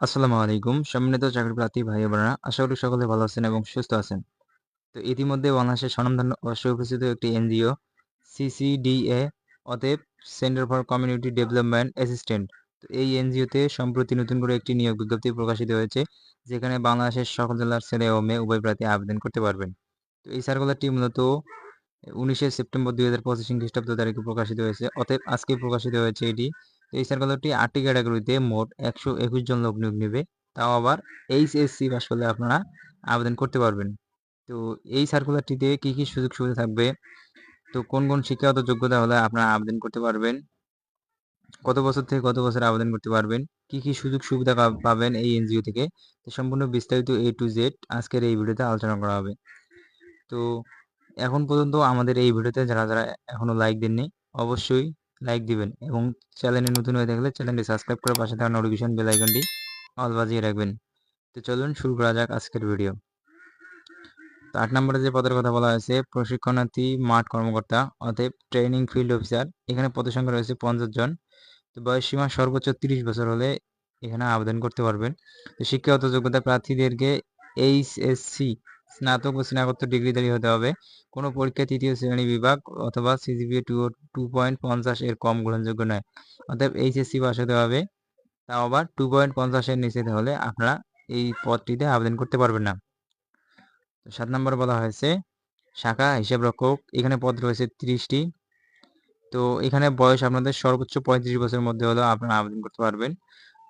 আসসালামু আলাইকুম। সম্মানিত চাকরি প্রার্থী ভাই বোনেরা, আশা করি সকলে ভালো আছেন এবং সুস্থ আছেন। তো ইতিমধ্যে বাংলাদেশের স্বনামধন্য অবস্থিত একটি এনজিও, সিসিডিএ, অতএব centre for community development assistant তো এই এনজিওতে সম্প্রতি নতুন করে একটি নিয়োগ বিজ্ঞপ্তি প্রকাশিত হয়েছে, যেখানে বাংলাদেশের সকল জেলার ছেলে ও মেয়ে উভয় প্রার্থী আবেদন করতে পারবেন। তো এই সার্কুলারটি মূলত উনিশে সেপ্টেম্বর দুই হাজার পঁচিশ খ্রিস্টাব্দ তারিখে প্রকাশিত হয়েছে, অতএব আজকে প্রকাশিত হয়েছে এটি। এই সার্কুলারটি আটটি ক্যাটাগরিতে মোট একশো একুশ জন লোক নিয়োগ নেবে। তাও আবার এইচএসসি পাস করলে আপনারা আবেদন করতে পারবেন। তো এই সার্কুলারটিতে কি কি সুযোগ সুবিধা থাকবে? তো কোন কোন শিক্ষাগত যোগ্যতা হলে আপনারা আবেদন করতে পারবেন? কত বছর থেকে কত বছর আবেদন করতে পারবেন? কি কি সুযোগ সুবিধা পাবেন এই এনজিও থেকে? সম্পূর্ণ বিস্তারিত এ টু জেড আজকের এই ভিডিওতে আলোচনা করা হবে। তো এখন পর্যন্ত আমাদের এই ভিডিওতে যারা যারা এখনও লাইক দেননি, অবশ্যই লাইক দিবেন এবং চ্যানেলে নতুন হয়ে থাকলে চ্যানেলটি সাবস্ক্রাইব করে পাশে থাকা নোটিফিকেশন বেল আইকনটি অল বাজিয়ে রাখবেন। তো চলুন শুরু করা যাক আজকের ভিডিও তো আট নম্বরে যে পদের কথা বলা হয়েছে, প্রশিক্ষণার্থী, মাঠ কর্মকর্তা অতএব ট্রেনিং ফিল্ড অফিসার এখানে পদের সংখ্যা রয়েছে পঞ্চাশ জন। তো বয়স সীমা সর্বোচ্চ তিরিশ বছর হলে এখানে আবেদন করতে পারবেন। তো শিক্ষাগত যোগ্যতা প্রার্থীদেরকে এইচএসসি স্নাতক ও স্নাতকোত্তর ডিগ্রিধারী হতে হবে। কোনো পরীক্ষা তৃতীয় শ্রেণি বিভাগ অথবা সিজিপিএ টু টু পয়েন্ট পঞ্চাশ এর কম গ্রহণযোগ্য নয়। অতএব এইচএসসি পাস হতে হবে। তাও আবার টু পয়েন্ট পঞ্চাশের নিচে হলে আপনারা এই পদটিতে আবেদন করতে পারবেন না। সাত নম্বর বলা হয়েছে, শাখা হিসাব রক্ষক, এখানে পদ রয়েছে তিরিশটি। তো এখানে বয়স আপনাদের সর্বোচ্চ পঁয়ত্রিশ বছরের মধ্যে হলেও আপনারা আবেদন করতে পারবেন।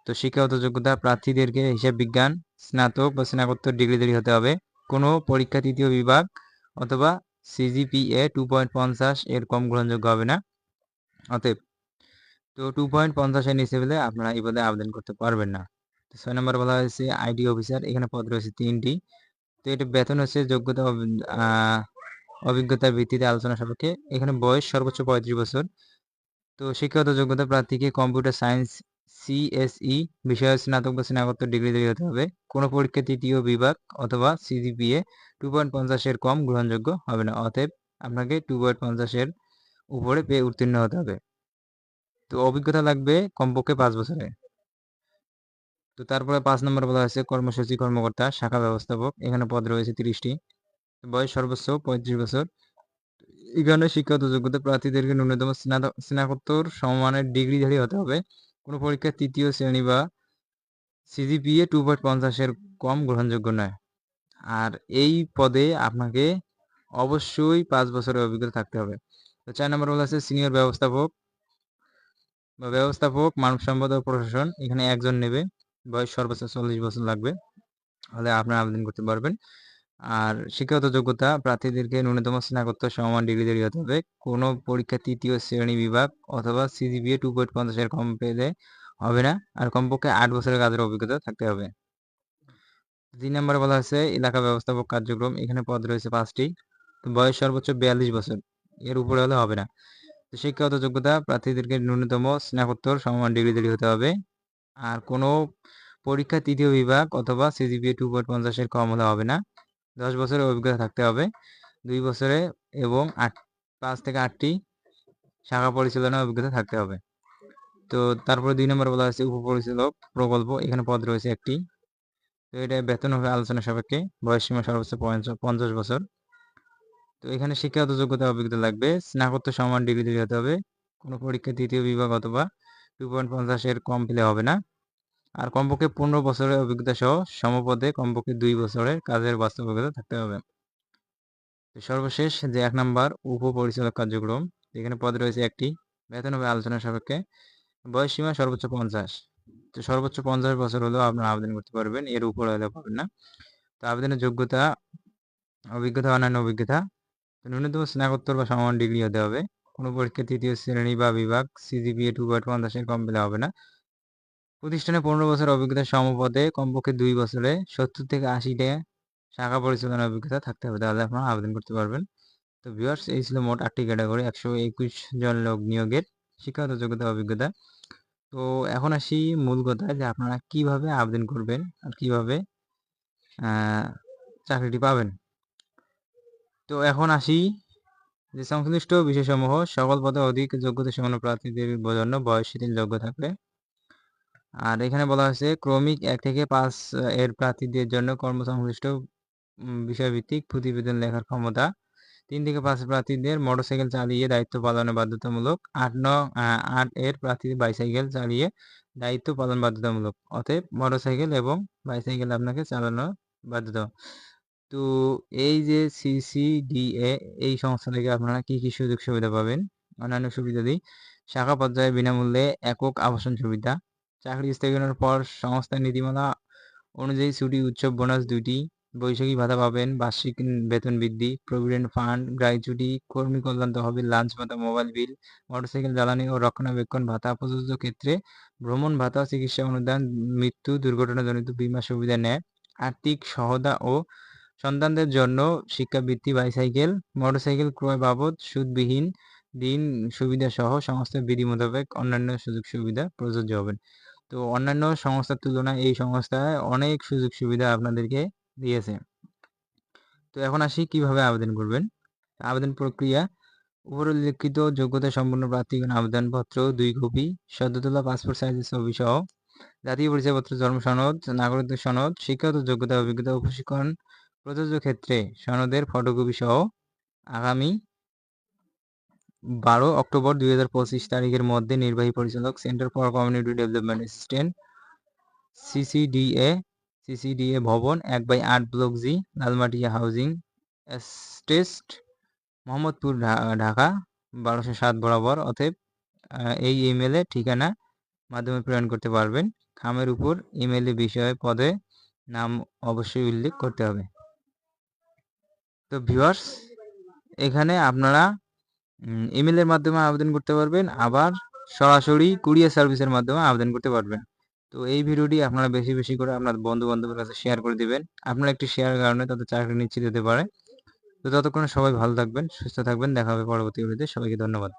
তো শিক্ষাগত যোগ্যতা প্রার্থীদেরকে হিসাব বিজ্ঞান, স্নাতক বা স্নাতকোত্তর ডিগ্রিধারী হতে হবে। কোনো পরীক্ষা তৃতীয় বিভাগ অথবা সিজিপিএ টু পয়েন্ট পঞ্চাশ এর কম গ্রহণযোগ্য হবে না। অতএব তো টু পয়েন্ট পঞ্চাশের নিচে পেলে আপনারা এই পদে আবেদন করতে পারবেন না। তো ছয় নম্বর বলা হয়েছে আইডি অফিসার এখানে পদ রয়েছে তিনটি। তো এটা বেতন হচ্ছে যোগ্যতা অভিজ্ঞতার ভিত্তিতে আলোচনা সাপেক্ষে। এখানে বয়স সর্বোচ্চ পঁয়ত্রিশ বছর। তো শিক্ষাগত যোগ্যতা প্রার্থীকে কম্পিউটার সায়েন্স সিএসই বিষয়ে স্নাতক বা স্নাতকোত্তর ডিগ্রি তৈরি হতে হবে। কোনো পরীক্ষা তৃতীয় বিভাগ অথবা সিজিপিএ টু পয়েন্ট পঞ্চাশের কম গ্রহণযোগ্য হবে না। অতএব আপনাকে টু পয়েন্ট পঞ্চাশের উপরে পেয়ে উত্তীর্ণ হতে হবে। তো অভিজ্ঞতা লাগবে কমপক্ষে পাঁচ বছরে। তো তারপরে পাঁচ নম্বর বলা হয়েছে কর্মসূচি কর্মকর্তা, শাখা ব্যবস্থাপক। এখানে পদ রয়েছে তিরিশটি। বয়স সর্বোচ্চ পঁয়ত্রিশ বছর। এখানে শিক্ষাগত যোগ্যতা প্রার্থীদেরকে ন্যূনতম স্নাতক স্নাতকোত্তর সমমানের ডিগ্রিধারী হতে হবে। কোনো পরীক্ষা তৃতীয় শ্রেণি বা সিজিপিএ টু পয়েন্ট পঞ্চাশের কম গ্রহণযোগ্য নয়। আর এই পদে আপনাকে অবশ্যই পাঁচ বছরের অভিজ্ঞতা থাকতে হবে। তো চার নম্বর বলা আছে সিনিয়র ব্যবস্থাপক বা ব্যবস্থাপক, মানব সম্পদ ও প্রশাসন, এখানে একজন নেবে। বয়স সর্বোচ্চ চল্লিশ বছর লাগবে। হলে আপনারা আবেদন করতে পারবেন। আর শিক্ষাগত যোগ্যতা প্রার্থীদেরকে ন্যূনতম স্নাতকোত্তর সমান ডিগ্রি তৈরি হতে হবে। কোনো পরীক্ষা তৃতীয় শ্রেণি বিভাগ অথবা সিজিপিএ টু পয়েন্ট পঞ্চাশের কম পেলে হবে না। আর কমপক্ষে আট বছরের কাজের অভিজ্ঞতা থাকতে হবে। তিন নম্বরে বলা হয়েছে, এলাকা ব্যবস্থাপক কার্যক্রম, এখানে পদ রয়েছে পাঁচটি। বয়স সর্বোচ্চ বিয়াল্লিশ বছর। এর উপরে হলে হবে না। শিক্ষাগত যোগ্যতা প্রার্থীদেরকে ন্যূনতম স্নাতকোত্তর সমমান ডিগ্রি তৈরি হতে হবে। আর কোনো পরীক্ষা তৃতীয় বিভাগ অথবা সিজিপিএ টু পয়েন্ট পঞ্চাশের কম হলে হবে না। দশ বছরের অভিজ্ঞতা থাকতে হবে। দুই বছরে এবং আট, পাঁচ থেকে আটটি শাখা পরিচালনার অভিজ্ঞতা থাকতে হবে। তো তারপরে দুই নম্বর বলা হয়েছে উপপরিচালক প্রকল্প। এখানে পদ রয়েছে একটি। তো এটা বেতন হবে আলোচনা সাপেক্ষে বয়স সীমা সর্বোচ্চ পঞ্চাশ বছর। তো এখানে শিক্ষাগত যোগ্যতা অভিজ্ঞতা লাগবে। স্নাতকোত্তর সমান ডিগ্রি তৈরি হতে হবে। কোনো পরীক্ষা তৃতীয় বিভাগ অথবা টু পয়েন্ট পঞ্চাশের কম পেলে হবে না। আর কমপক্ষে পনেরো বছরের অভিজ্ঞতা সহ সমপদে কমপক্ষে দুই বছরের কাজের বাস্তব অভিজ্ঞতা থাকতে হবে। সর্বশেষ যে এক নাম্বার উপপরিচালক কার্যক্রম এখানে পদ রয়েছে একটি বেতন হবে আলোচনা সাপেক্ষে, বয়স সীমা সর্বোচ্চ পঞ্চাশ। তো সর্বোচ্চ পঞ্চাশ বছর হলেও আপনারা আবেদন করতে পারবেন, এর উপর হলে পাবেন না। তো আবেদনের যোগ্যতা, অভিজ্ঞতা, অন্যান্য অভিজ্ঞতা ন্যূনতম স্নাতকোত্তর বা সমান ডিগ্রি হতে হবে। কোনো পরীক্ষা তৃতীয় শ্রেণি বা বিভাগ সিজিপিএ টু পয়েন্ট পঞ্চাশের কম পেলে হবে না। প্রতিষ্ঠানে পনেরো বছর অভিজ্ঞতা সমপদে কমপক্ষে দুই বছরে সত্তর থেকে আশিটা শাখা পরিচালনার অভিজ্ঞতা থাকতে হবে। তাহলে আপনারা আবেদন করতে পারবেন। তো ভিউয়ার্স এই ছিল মোট আটটি ক্যাটাগরি একশো একুশ জন লোক নিয়োগের শিক্ষাগত যোগ্যতা, অভিজ্ঞতা। তো এখন আসি মূল কথা যে আপনারা কীভাবে আবেদন করবেন আর কীভাবে চাকরিটি পাবেন। তো এখন আসি যে সংশ্লিষ্ট বিষয়সমূহ, সকল পদে অধিক যোগ্যতা সম্পন্ন প্রার্থীদের জন্য বয়স, শিথিল যোগ্য থাকবে আর এখানে বলা হয়েছে, ক্রমিক এক থেকে পাঁচ এর প্রার্থীদের জন্য কর্মসংশ্লিষ্ট বিষয়ভিত্তিক প্রতিবেদন লেখার ক্ষমতা। তিন থেকে পাঁচ প্রার্থীদের মোটরসাইকেল চালিয়ে দায়িত্ব পালনে বাধ্যতামূলক। আট ন আট এর প্রার্থীদের বাইসাইকেল চালিয়ে দায়িত্ব পালন বাধ্যতামূলক। অতএব মোটরসাইকেল এবং বাইসাইকেল আপনাকে চালানো বাধ্যতা। তো এই যে সিসিডিএ এই সংস্থা থেকে আপনারা কি কি সুযোগ সুবিধা পাবেন? অন্যান্য সুবিধা দিই। শাখা পর্যায়ে বিনামূল্যে একক আবাসন সুবিধা। চাকরি স্থগনের পর সংস্থার নীতিমালা অনুযায়ী ছুটি, উৎসব বোনাস দুইটি। বৈশাখী ভাতা পাবেন, বার্ষিক বেতন বৃদ্ধি প্রভিডেন্ট ফান্ড গ্রাহ্যছুটি কর্মী কল্যাণ তহবিল লাঞ্চ ভাতা মোবাইল বিল মোটরসাইকেল জ্বালানি ও রক্ষণাবেক্ষণ ভাতা, প্রযোজ্য ক্ষেত্রে ভ্রমণ ভাতা, চিকিৎসা অনুদান, মৃত্যু দুর্ঘটনাজনিত বীমা সুবিধা নেয়। আর্থিক সহায়তা ও সন্তানদের জন্য শিক্ষাবৃত্তি বাইসাইকেল মোটরসাইকেল ক্রয় বাবদ সুদবিহীন ঋণ সুবিধা সহ সমস্ত বিধি মোতাবেক অন্যান্য সুযোগ সুবিধা প্রযোজ্য হবেন। তো অন্যান্য সংস্থার তুলনায় এই সংস্থায় অনেক সুযোগ সুবিধা আপনাদেরকে দিয়েছে। তো এখন আসি কীভাবে আবেদন করবেন। আবেদন প্রক্রিয়া উপরিল্লিখিত যোগ্যতা সম্পন্ন প্রার্থীগণ আবেদনপত্র, দুই কপি, সদ্যতলা পাসপোর্ট সাইজের ছবি সহ জাতীয় পরিচয়পত্র জন্ম সনদ নাগরিকত্ব সনদ, শিক্ষাগত যোগ্যতা, অভিজ্ঞতা ও প্রশিক্ষণ, প্রযোজ্য ক্ষেত্রে সনদের ফটোকপি সহ আগামী বারো অক্টোবর দুই হাজার পঁচিশ তারিখের মধ্যে নির্বাহী পরিচালক centre for community development assistant CCDA CCDA ভবন, এক বাই আট block G, Lalmatia housing estate, Mohammadpur Dhaka, বারোশো সাত বরাবর। অতএব এই ইমেলে ঠিকানা, মাধ্যমে প্রেরণ করতে পারবেন। খামের উপর ইমেলে বিষয়ে, পদে নাম অবশ্যই উল্লেখ করতে হবে। তো ভিউয়ার্স এখানে আপনারা ইমেলের মাধ্যমে আবেদন করতে পারবেন, আবার সরাসরি কুরিয়ার সার্ভিসের মাধ্যমে আবেদন করতে পারবেন। তো এই ভিডিওটি আপনারা বেশি বেশি করে আপনার বন্ধু বান্ধবের কাছে শেয়ার করে দিবেন। আপনার একটি শেয়ার কারণে তাদের চাকরি নিশ্চিত হতে পারে। তো ততক্ষণে সবাই ভালো থাকবেন, সুস্থ থাকবেন। দেখা হবে পরবর্তী ভিডিওতে সবাইকে ধন্যবাদ।